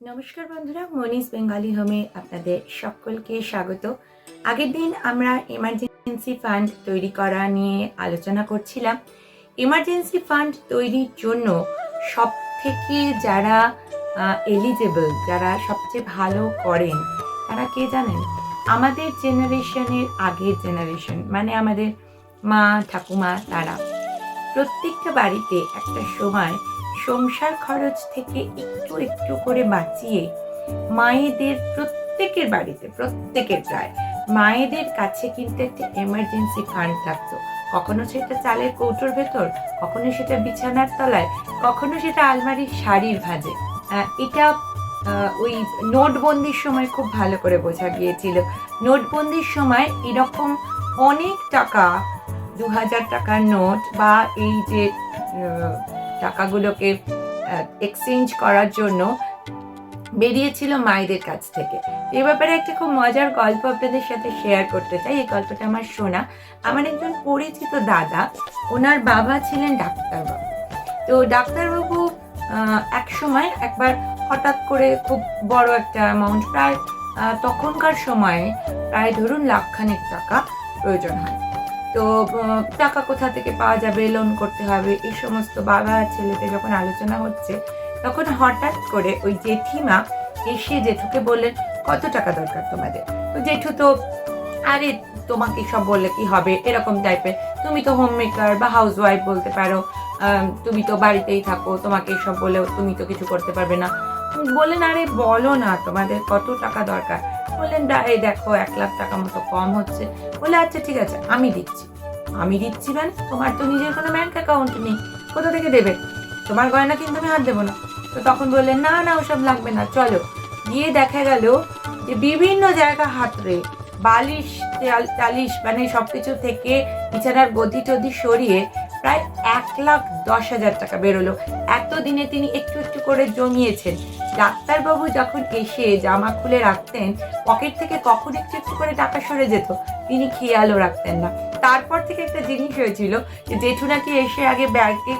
নমস্কার বন্ধুরা মনিস বেঙ্গলি হোমে আপনাদের সকলকে স্বাগত। আগের দিন আমরা এমার্জেন্সি ফান্ড তৈরি করা নিয়ে আলোচনা করছিলাম। এমার্জেন্সি ফান্ড তৈরির জন্য সব থেকে যারা এলিজেবল যারা সবচেয়ে ভালো করেন, তারা কে জানেন? আমাদের জেনারেশনের আগের জেনারেশন মানে আমাদের মা, ঠাকুমা, তারা। প্রত্যেকটা বাড়িতে একটা সময় সংসার খরচ থেকে একটু একটু করে বাঁচিয়ে মায়েদের প্রত্যেকের বাড়িতে, প্রত্যেকের প্রায় মায়েদের কাছে কিন্তু একটা এমার্জেন্সি ফান্ড থাকতো কখনো সেটা চালের কৌটোর ভেতর, কখনো সেটা বিছানার তলায়, কখনো সেটা আলমারির শাড়ির ভাঁজে। এটা ওই নোটবন্দির সময় খুব ভালো করে বোঝা গিয়েছিল। নোটবন্দির সময় এরকম অনেক টাকা দু হাজার টাকার নোট বা এই যে টাকাগুলোকে এক্সচেঞ্জ করার জন্য বেরিয়েছিল মায়েদের কাছ থেকে। এ ব্যাপারে একটা খুব মজার গল্প আপনাদের সাথে শেয়ার করতে চাই। এই গল্পটা আমার শোনা আমার একজন পরিচিত দাদা, ওনার বাবা ছিলেন ডাক্তারবাবু। তো ডাক্তারবাবু এক সময় একবার হঠাৎ করে খুব বড় একটা অ্যামাউন্ট প্রায় তখনকার সময়ে প্রায় ধরুন লাখখানেক টাকা প্রয়োজন হয়। তো টাকা কোথা থেকে পাওয়া যাবে লোন করতে হবে, এই সমস্ত বাবা ছেলেতে যখন আলোচনা হচ্ছে, তখন হঠাৎ করে ওই জেঠিমা এসে জেঠুকে বললেন, কত টাকা দরকার তোমাদের? তো জেঠু তো, আরে, তোমাকে সব বললে কি হবে? এরকম টাইপের তুমি তো হোম মেকার বা হাউস ওয়াইফ বলতে পারো তুমি তো বাড়িতেই থাকো, তোমাকে সব বলেও তুমি তো কিছু করতে পারবে না। বললেন, আরে, বলো না, তোমাদের কত টাকা দরকার? বললেন এই দেখো, এক লাখ টাকা মতো কম হচ্ছে। বলে আচ্ছা ঠিক আছে, আমি দিচ্ছি। আমি দিচ্ছি মানে? তোমার তো নিজের কোনো ব্যাংক অ্যাকাউন্ট নেই। কোথা থেকে দেবে? তোমার গয়না কিন্তু আমি হাত দেবো না। তো তখন বললেন, না না, ওসব লাগবে না, চলো। গিয়ে দেখা গেল যে বিভিন্ন জায়গা হাতড়ে বালিশ চালিশ মানে সবকিছু থেকে বিছানার গদি টদি সরিয়ে প্রায় এক লাখ দশ হাজার টাকা বেরোলো। এতদিনে তিনি একটু একটু করে জমিয়েছেন। ডাক্তারবাবু যখন এসে জামা খুলে রাখতেন, পকেট থেকে কখন একটু একটু করে টাকা সরে যেত, তিনি খেয়ালও রাখতেন না। তারপর থেকে একটা জিনিস হয়েছিল যে, জেঠু নাকি এসে আগে ব্যাগে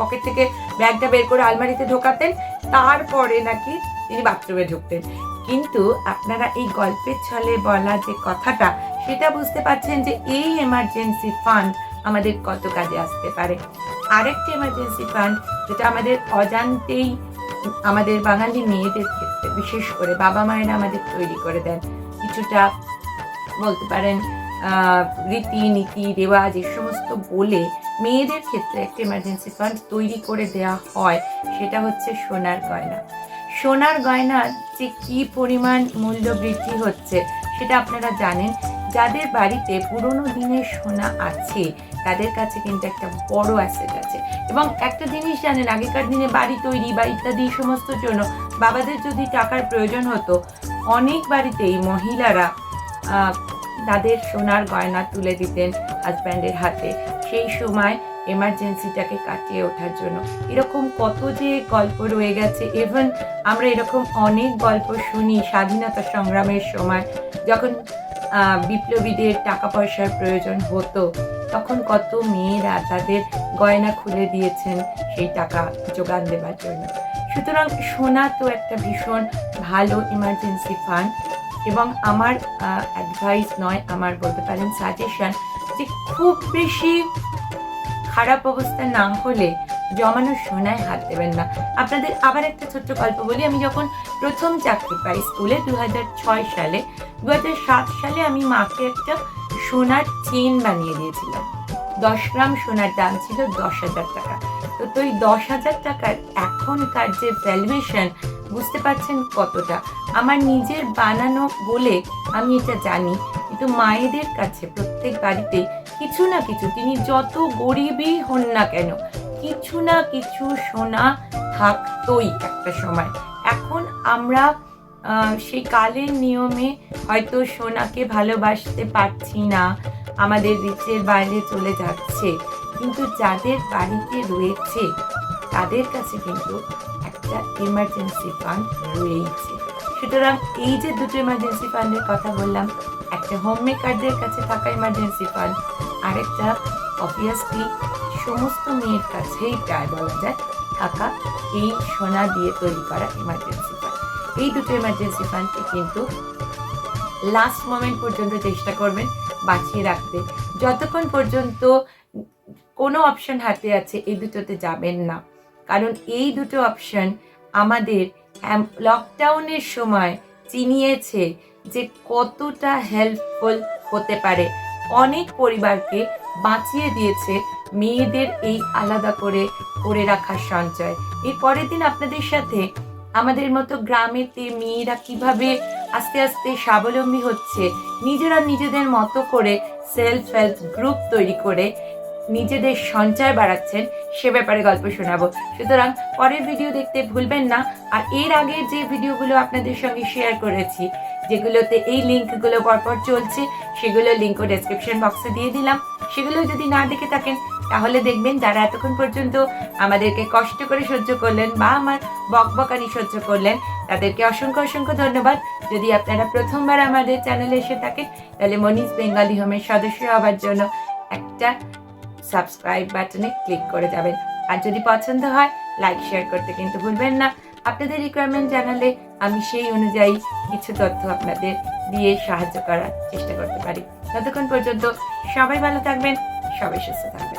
পকেট থেকে ব্যাগটা বের করে আলমারিতে ঢোকাতেন, তারপরে নাকি তিনি বাথরুমে ঢুকতেন। কিন্তু আপনারা এই গল্পের ছলে বলা যে কথাটা, সেটা বুঝতে পারছেন যে, এই এমার্জেন্সি ফান্ড আমাদের কত কাজে আসতে পারে। আরেকটি এমার্জেন্সি ফান্ড যেটা আমাদের অজান্তেই আমাদের বাঙালি মেয়েদের ক্ষেত্রে বিশেষ করে বাবা মায়েরা আমাদের তৈরি করে দেন। কিছুটা বলতে পারেন রীতি নীতি রেওয়াজ, এই সমস্ত বলে মেয়েদের ক্ষেত্রে একটা এমার্জেন্সি ফান্ড তৈরি করে দেওয়া হয়, সেটা হচ্ছে সোনার গয়না। সোনার গয়নার যে কি পরিমাণ মূল্য বৃদ্ধি হচ্ছে, সেটা আপনারা জানেন। যাদের বাড়িতে পুরনো দিনের সোনা আছে তাদের কাছে কিন্তু একটা বড় অ্যাসেট আছে। এবং একটা জিনিস জানেন, আগেকার দিনে বাড়ি তৈরি বা ইত্যাদি সমস্ত জন্য বাবাদের যদি টাকার প্রয়োজন হতো, অনেক বাড়িতেই মহিলারা তাদের সোনার গয়না তুলে দিতেন হাজব্যান্ডের হাতে। সেই সময় এমার্জেন্সিটাকে কাটিয়ে ওঠার জন্য। এরকম কত যে গল্প রয়ে গেছে। ইভেন আমরা এরকম অনেক গল্প শুনি স্বাধীনতা সংগ্রামের সময়, যখন বিপ্লবীদের টাকা পয়সার প্রয়োজন হতো, তখন কত মেয়েরা তাদের গয়না খুলে দিয়েছেন সেই টাকা যোগান দেওয়ার জন্য। সুতরাং সোনা তো একটা ভীষণ ভালো ইমার্জেন্সি ফান্ড এবং আমার অ্যাডভাইস নয়, আমার বলতে পারেন সাজেশন যে খুব বেশি খারাপ অবস্থা না হলে জমানো সোনায় হাত দেবেন না। আপনাদের আবার একটা ছোট্ট গল্প বলি। আমি যখন প্রথম চাকরি পাই স্কুলে দু সালে দু সালে আমি মাকে একটা সোনার চেন বানিয়ে দিয়েছিলাম। দশ গ্রাম সোনার দাম ছিল দশ হাজার টাকা। তো তো এই দশ হাজার টাকার এখনকার যে ভ্যালুয়েশন বুঝতে পারছেন কতটা? আমার নিজের বানানো বলে আমি এটা জানি, কিন্তু মায়েদের কাছে প্রত্যেক বাড়িতে কিছু না কিছু, তিনি যত গরিবই হন না কেন কিছু না কিছু সোনা থাকতোই একটা সময়। এখন আমরা সেই কালের নিয়মে হয়তো সোনাকে ভালোবাসতে পারছি না, আমাদের রিচের বাইরে চলে যাচ্ছে, কিন্তু যাদের বাড়িতে রয়েছে, তাদের কাছে কিন্তু একটা এমার্জেন্সি ফান্ড রয়েছে সুতরাং এই যে দুটো এমার্জেন্সি ফান্ডের কথা বললাম, একটা হোম মেকারদের কাছে থাকা এমার্জেন্সি ফান্ড আরেকটা অবভিয়াসলি সমস্ত মেয়ের কাছেই প্রায় বলা যায় থাকা, এই সোনা দিয়ে তৈরি করা এমার্জেন্সি ফান্ড এই দুটো এমার্জেন্সি ফান্ডকে কিন্তু লাস্ট মোমেন্ট পর্যন্ত চেষ্টা করবেন বাঁচিয়ে রাখতে। যতক্ষণ পর্যন্ত কোনো অপশন হাতে আছে, এই দুটোতে যাবেন না। কারণ এই দুটো অপশন আমাদের লকডাউনের সময় চিনিয়েছে যে কতটা হেল্পফুল হতে পারে। অনেক পরিবারকে বাঁচিয়ে দিয়েছে মেয়েদের এই আলাদা করে করে রাখার সঞ্চয়। এর পরের দিন আপনাদের সাথে আমাদের মতো গ্রামেতে মেয়েরা কীভাবে আস্তে আস্তে স্বাবলম্বী হচ্ছে, নিজেরা নিজেদের মতো করে সেলফ হেল্প গ্রুপ তৈরি করে নিজেদের সঞ্চয় বাড়াচ্ছেন, সে ব্যাপারে গল্প শোনাবো। সুতরাং পরের ভিডিও দেখতে ভুলবেন না, আর এর আগে যে ভিডিওগুলো আপনাদের সঙ্গে শেয়ার করেছি, যেগুলোতে এই লিঙ্কগুলো পরপর চলছে, সেগুলো লিঙ্কও ডেসক্রিপশন বক্সে দিয়ে দিলাম। সেগুলো যদি না দেখে থাকেন তাহলে দেখবেন যারা এতক্ষণ পর্যন্ত আমাদেরকে কষ্ট করে সহ্য করলেন বা আমার বকবকানি সহ্য করলেন, তাদেরকে অসংখ্য অসংখ্য ধন্যবাদ। যদি আপনারা প্রথমবার আমাদের চ্যানেলে এসে থাকেন, তাহলে মনিজ বেঙ্গালি হোমের সদস্য হওয়ার জন্য একটা সাবস্ক্রাইব বাটনে ক্লিক করে যাবেন। আর যদি পছন্দ হয়, লাইক, শেয়ার করতে কিন্তু ভুলবেন না। আপনাদের রিকোয়ারমেন্ট জানালে আমি সেই অনুযায়ী কিছু তথ্য আপনাদের দিয়ে সাহায্য করার চেষ্টা করতে পারি। ততক্ষণ পর্যন্ত সবাই ভালো থাকবেন, সবাই সুস্থ থাকবেন।